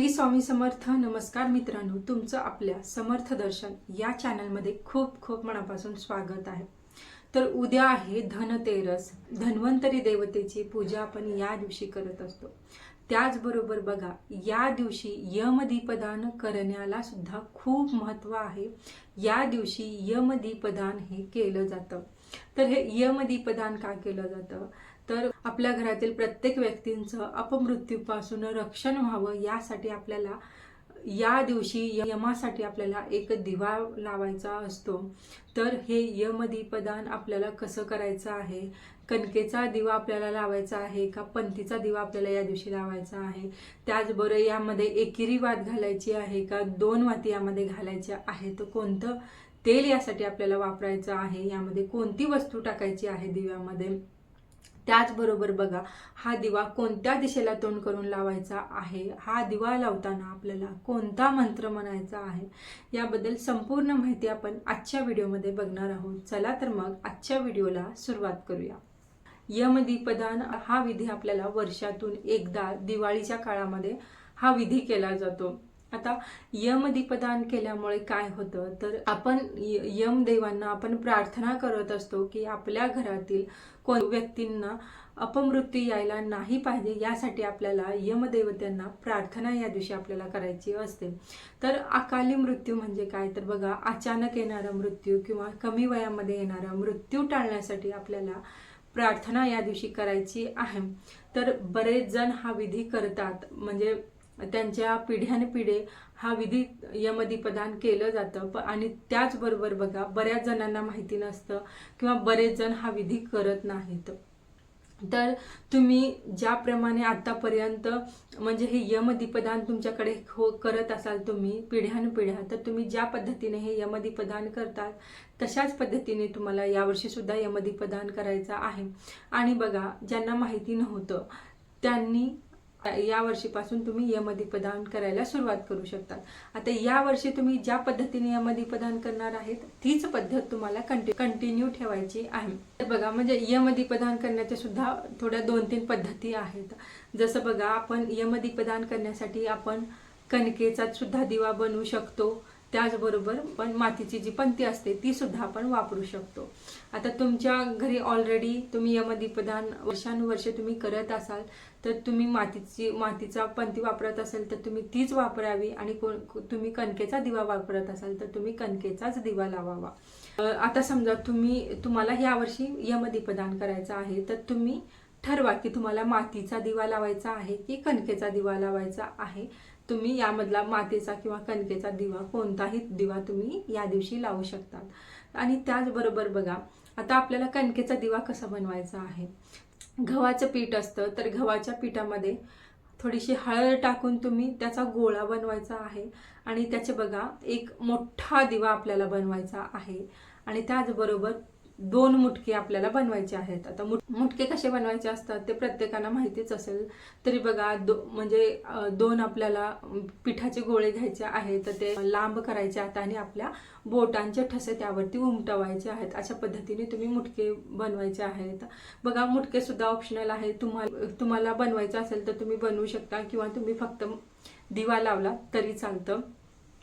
श्री स्वामी समर्थ नमस्कार मित्रांनो. तुमचं आपल्या समर्थ दर्शन या चॅनलमध्ये खूप खूप मनापासून स्वागत आहे. तर उद्या आहे धनतेरस. धन्वंतरी देवतेची पूजा आपण या दिवशी करत असतो. त्याचबरोबर बघा या दिवशी यमदीपदान करण्याला सुद्धा खूप महत्त्व आहे. या दिवशी यमदीपदान हे केलं जातं. तर हे यमदीपदान का केलं जातं? तर आपल्या घरातील प्रत्येक व्यक्तींचं अपमृत्यूपासून रक्षण व्हावं यासाठी आपल्याला या दिवशी यमासाठी आपल्याला एक दिवा लावायचा असतो. तर हे यमदीपदान आपल्याला कसं करायचं आहे? कणकेचा दिवा आपल्याला लावायचा आहे का पंथीचा दिवा आपल्याला या दिवशी लावायचा आहे? त्याचबरोबर यामध्ये एकेरी वात घालायची आहे का दोन वाती यामध्ये घालायच्या आहे तर कोणतं तेल यासाठी आपल्याला वापरायचं आहे? यामध्ये कोणती वस्तू टाकायची आहे दिव्यामध्ये? त्याचबरोबर बघा हा दिवा कोणत्या दिशेला तोंड करून लावायचा आहे? हा दिवा लावताना आपल्याला कोणता मंत्र म्हणायचा आहे? याबद्दल संपूर्ण माहिती आपण आजच्या व्हिडिओमध्ये बघणार आहोत. चला तर मग आजच्या व्हिडिओला सुरुवात करूया. यमदीपदान हा विधी आपल्याला वर्षातून एकदा दिवाळीच्या काळामध्ये हा विधी केला जातो. आता यम दीपदान केल्यामुळे काय होतं? तर आपण य- यमदेवांना आपण प्रार्थना करत असतो की आपल्या घरातील कोण व्यक्तींना अपमृत्यू यायला नाही पाहिजे यासाठी आपल्याला यमदेवत्यांना प्रार्थना या दिवशी आपल्याला करायची असते. तर अकाली मृत्यू म्हणजे काय? तर बघा अचानक येणारा मृत्यू किंवा कमी वयामध्ये येणारा मृत्यू टाळण्यासाठी आपल्याला प्रार्थना या दिवशी करायची आहे. तर बरेच जण हा विधी करतात. म्हणजे त्यांच्या पिढ्याने पिढे हा विधी यमदीपदान केलं जातं. प आणि त्याचबरोबर बघा बऱ्याच जणांना माहिती नसतं किंवा बरेच जण हा विधी करत नाहीत. तर तुम्ही ज्याप्रमाणे आत्तापर्यंत म्हणजे हे यमदीपदान तुमच्याकडे हो करत असाल तुम्ही पिढ्यानपिढ्या तर तुम्ही ज्या पद्धतीने हे यमदीपदान करतात तशाच पद्धतीने तुम्हाला यावर्षीसुद्धा यमदीपदान करायचं आहे. आणि बघा ज्यांना माहिती नव्हतं त्यांनी या वर्षीपासून तुम्ही यमदीपदान करायला सुरुवात करू शकतात. आता या वर्षी तुम्ही ज्या पद्धतीने यमदीपदान करणार आहेत तीच पद्धत तुम्हाला कंटि कंटिन्यू ठेवायची आहे. तर बघा म्हणजे यमदीपदान करण्याच्या सुद्धा थोड्या दोन तीन पद्धती आहेत. जसं बघा आपण यमदीपदान करण्यासाठी आपण कणकेचा सुद्धा दिवा बनवू शकतो. त्याचबरोबर पण मातीची जी पंती असते ती सुद्धा आपण वापरू शकतो. आता तुमच्या घरी ऑलरेडी तुम्ही यमदीपदान वर्षानुवर्ष तुम्ही करत असाल तर तुम्ही मातीची मातीचा पंती वापरत असाल तर तुम्ही तीच वापरावी आणि को- तुम्ही कणकेचा दिवा वापरत असाल तर तुम्ही कणकेचाच दिवा लावावा. आता समजा तुम्ही तुम्हाला यावर्षी यमदीपदान करायचं आहे तर तुम्ही ठरवा की तुम्हाला मातीचा दिवा लावायचा आहे की कणकेचा दिवा लावायचा आहे. तुम्ही यामधला मातीचा किंवा कणकेचा दिवा कोणताही दिवा तुम्ही या दिवशी लावू शकतात. आणि त्याचबरोबर बघा आता आपल्याला कणकेचा दिवा कसा बनवायचा आहे? गव्हाचं पीठ असतं तर गव्हाच्या पिठामध्ये थोडीशी हळद टाकून तुम्ही त्याचा गोळा बनवायचा आहे. आणि त्याचे बघा एक मोठा दिवा आपल्याला बनवायचा आहे. आणि त्याचबरोबर दोन मुटके आपल्याला बनवायचे आहेत. आता मुट मुटके कसे बनवायचे असतात ते प्रत्येकाला माहितीच असेल. तरी बघा दो म्हणजे दोन आपल्याला पिठाचे गोळे घ्यायचे आहेत तर ते लांब करायचे आहेत आणि आपल्या बोटांचे ठसे त्यावरती उमटवायचे आहेत. अशा पद्धतीने तुम्ही मुटके बनवायचे आहेत. बघा मुटके सुद्धा ऑप्शनल आहे तुम्हाला तुम्हाला बनवायचं असेल तर तुम्ही बनवू शकता किंवा तुम्ही फक्त दिवा लावला तरी चालतं.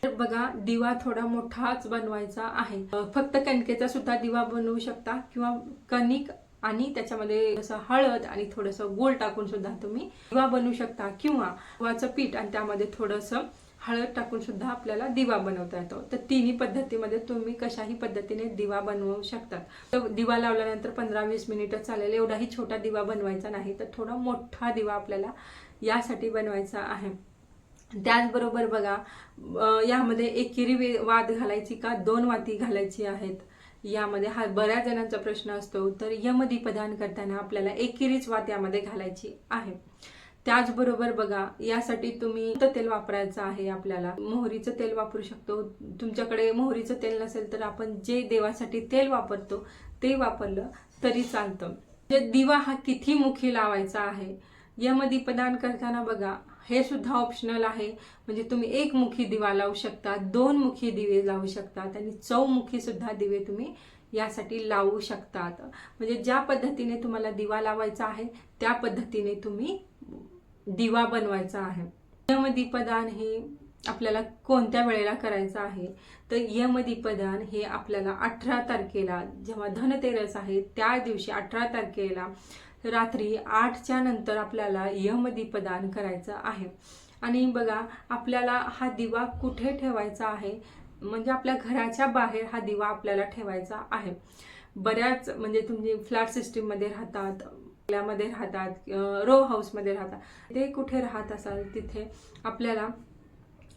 तर बघा दिवा थोडा मोठाच बनवायचा आहे. फक्त कणकेचा सुद्धा दिवा बनवू शकता किंवा कणिक आणि त्याच्यामध्ये असं हळद आणि थोडंसं गोल टाकून सुद्धा तुम्ही दिवा बनवू शकता. किंवा गव्हाचं पीठ आणि त्यामध्ये थोडंसं हळद टाकून सुद्धा आपल्याला दिवा बनवता येतो. तर तिन्ही पद्धतीमध्ये तुम्ही कशाही पद्धतीने दिवा बनवू शकतात तर दिवा लावल्यानंतर पंधरा वीस मिनिटं चालेल. एवढाही छोटा दिवा बनवायचा नाही तर थोडा मोठा दिवा आपल्याला यासाठी बनवायचा आहे. त्याचबरोबर बघा यामध्ये एकेरी वे- घालायची का? दोन वाती घालायची आहेत. यामध्ये हा बऱ्याच जणांचा प्रश्न असतो. तर यमदीपदान करताना आपल्याला एकेरीच वात यामध्ये घालायची आहे. त्याचबरोबर बघा यासाठी तुम्ही तेल वापरायचं आहे आपल्याला? मोहरीचं तेल वापरू शकतो. तुमच्याकडे मोहरीचं तेल नसेल तर आपण जे देवासाठी तेल वापरतो ते वापरलं तरी चालतं. म्हणजे दिवा हा किती मुखी लावायचा आहे? यमदीपदान करताना बघा हे सुद्धा ऑप्शनल आहे. म्हणजे तुम्ही एक मुखी दिवा लावू शकता दोन मुखी दिवे लावू शकतात आणि चौमुखी सुद्धा दिवे तुम्ही यासाठी लावू शकतात. म्हणजे ज्या पद्धतीने तुम्हाला दिवा लावायचा आहे त्या पद्धतीने तुम्ही दिवा बनवायचा आहे. यमदीपदान हे आपल्याला कोणत्या वेळेला करायचं आहे? तर यमदीपदान हे आपल्याला अठरा तारखेला जेव्हा धनतेरस आहे त्या दिवशी अठरा तारखेला रात्री आठच्या नंतर आपल्याला यमदीपदान करायचं आहे. आणि बघा आपल्याला हा दिवा कुठे ठेवायचा आहे? म्हणजे आपल्या घराच्या बाहेर हा दिवा आपल्याला ठेवायचा आहे. बऱ्याच म्हणजे तुम्ही फ्लॅट सिस्टीममध्ये राहतात मध्ये राहतात रो हाऊसमध्ये राहतात. ते कुठे राहत असाल? तिथे आपल्याला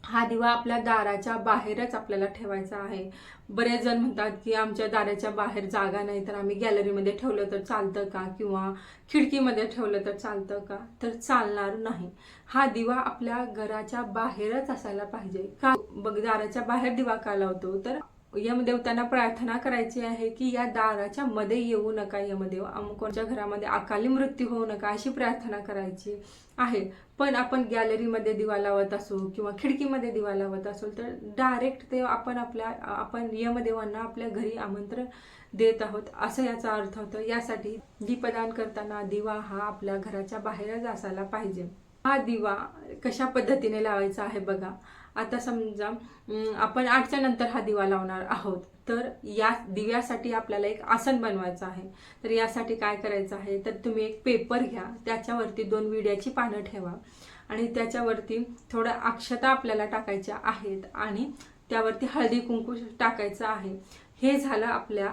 हा दिवा आपल्या दाराच्या बाहेरच आपल्याला ठेवायचा आहे. बरेच जण म्हणतात की आमच्या दाराच्या बाहेर जागा नाही तर आम्ही गॅलरीमध्ये ठेवलं तर चालतं का? किंवा खिडकीमध्ये ठेवलं तर चालतं का? तर चालणार नाही. हा दिवा आपल्या घराच्या बाहेरच असायला पाहिजे. का? बघ दाराच्या बाहेर दिवा का लावतो? तर यमदेवतांना प्रार्थना करायची आहे की या दाराच्या मध्ये येऊ नका यमदेव. कोणत्या घरामध्ये अकाली मृत्यू होऊ नका अशी प्रार्थना करायची आहे. पण आपण गॅलरीमध्ये दिवा लावत असू किंवा खिडकीमध्ये दिवा लावत असू तर डायरेक्ट ते आपण आपल्या आपण यमदेवांना आपल्या घरी आमंत्रण देत आहोत. असं याचा अर्थ होतो. यासाठी दीपदान करताना दिवा हा आपल्या घराच्या बाहेरच असायला पाहिजे. हा दिवा कशा पद्धतीने लावायचा आहे बघा. आता समजा आपण आठच्या नंतर हा दिवा लावणार आहोत. तर या दिव्यासाठी आपल्याला एक आसन बनवायचं आहे. तर यासाठी काय करायचं आहे? तर तुम्ही एक पेपर घ्या. त्याच्यावरती दोन विड्याची पानं ठेवा. आणि त्याच्यावरती थोडं अक्षता आपल्याला टाकायच्या आहेत आणि त्यावरती हळदी कुंकू टाकायचं आहे. हे झालं आपल्या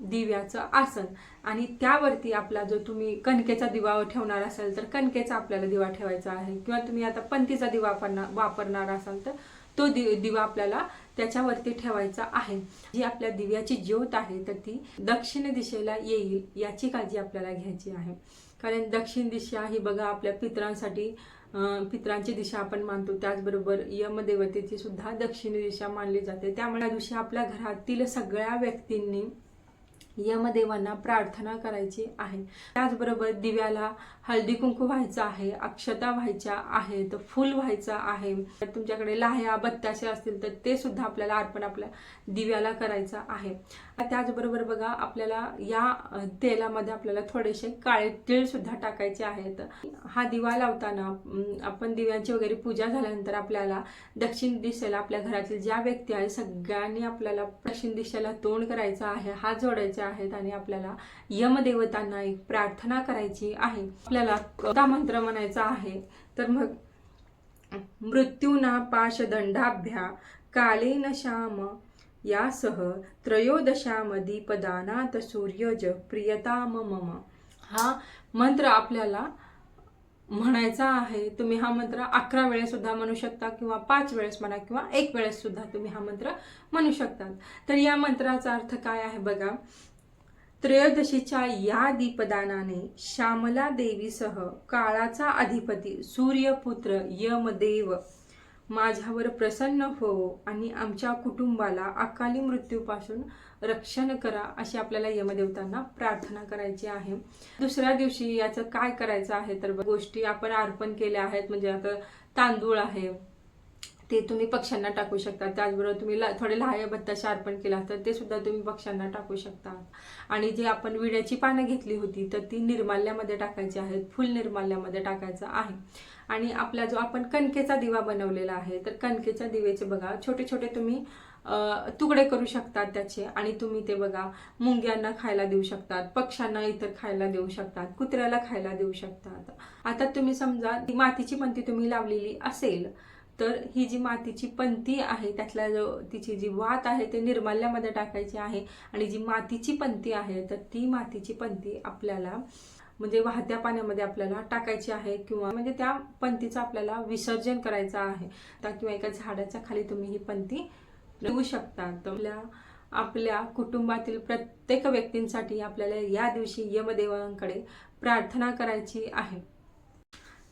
दिव्याचं आसन. आणि त्यावरती आपला जो तुम्ही कणकेचा दिवा ठेवणार असाल तर कणकेचा आपल्याला दिवा ठेवायचा आहे. किंवा तुम्ही आता पंथीचा दिवा वापरणार वापरणार असाल तर तो दि दिवा आपल्याला त्याच्यावरती ठेवायचा आहे. जी आपल्या दिव्याची ज्योत आहे तर ती दक्षिण दिशेला येईल याची काळजी आपल्याला घ्यायची आहे. कारण दक्षिण दिशा ही बघा आपल्या पितरांसाठी पितरांची दिशा आपण मानतो. त्याचबरोबर यमदेवतेची सुद्धा दक्षिण दिशा मानली जाते. त्यामुळे दिवशी आपल्या घरातील सगळ्या व्यक्तींनी यमदेवांना प्रार्थना करायची आहे. त्याचबरोबर दिव्याला हळदी कुंकू व्हायचं आहे अक्षता व्हायच्या आहेत फुल व्हायचं आहे. तुमच्याकडे लाह्या बत्ताशे असतील तर ते सुद्धा आपल्याला अर्पण आपल्या दिव्याला करायचं आहे. त्याचबरोबर बघा आपल्याला या तेलामध्ये आपल्याला थोडेसे काळे तीळ सुद्धा टाकायचे आहेत. हा दिवा लावताना आपण दिव्यांची वगैरे पूजा झाल्यानंतर आपल्याला दक्षिण दिशेला आपल्या घरातील ज्या व्यक्ती आहे सगळ्यांनी आपल्याला दक्षिण दिशेला तोंड करायचं आहे हात जोडायचा आहेत आणि आपल्याला यमदेवतांना एक प्रार्थना करायची आहे. आपल्याला कोणता मंत्र म्हणायचा आहे. तर मग मृत्यूना पाशदंडाभ्या कालेन श्याम. यासह त्रयोदशामदी सूर्यज प्रियताम मम. हा मंत्र आपल्याला म्हणायचा आहे. तुम्ही हा मंत्र अकरा वेळेस सुद्धा म्हणू शकता किंवा पाच वेळेस म्हणा किंवा एक वेळेस सुद्धा तुम्ही हा मंत्र म्हणू शकता. तर या मंत्राचा अर्थ काय आहे बघा. त्रयोदशीच्या या दीपदानाने श्यामला देवीसह काळाचा अधिपती सूर्यपुत्र यमदेव माझ्यावर प्रसन्न हो आणि आमच्या कुटुंबाला अकाली मृत्यूपासून रक्षण करा अशी आपल्याला यमदेवतांना प्रार्थना करायची आहे. दुसऱ्या दिवशी याचं काय करायचं आहे? तर गोष्टी आपण अर्पण केल्या आहेत. म्हणजे आता तांदूळ आहे ते तुम्ही पक्ष्यांना टाकू शकता. त्याचबरोबर तुम्ही थोडे लहाय बत्ताशे अर्पण केला तर ते सुद्धा तुम्ही पक्ष्यांना टाकू शकता. आणि जे आपण विड्याची पानं घेतली होती तर ती निर्माल्यामध्ये टाकायची आहेत. फुल निर्माल्यामध्ये टाकायचं आहे. आणि आपला जो आपण कणकेचा दिवा बनवलेला आहे तर कणकेच्या दिवेचे बघा छोटे छोटे तुम्ही तुकडे करू शकतात त्याचे. आणि तुम्ही ते बघा मुंग्यांना खायला देऊ शकतात पक्ष्यांना इतर खायला देऊ शकतात कुत्र्याला खायला देऊ शकतात. आता तुम्ही समजा ती मातीची पंती तुम्ही लावलेली असेल तर ही जी मातीची पंती आहे त्यातला जो तिची जी वात आहे ते निर्माल्यामध्ये टाकायची आहे. आणि जी मातीची पंती आहे तर ती मातीची पंती आपल्याला म्हणजे वाहत्या पाण्यामध्ये आपल्याला टाकायची आहे किंवा म्हणजे त्या पंतीचं आपल्याला विसर्जन करायचं आहे. त्या किंवा एका झाडाच्या खाली तुम्ही ही पंती देऊ शकता. तर आपल्या आपल्या कुटुंबातील प्रत्येक व्यक्तींसाठी आपल्याला या दिवशी यमदेवांकडे प्रार्थना करायची आहे.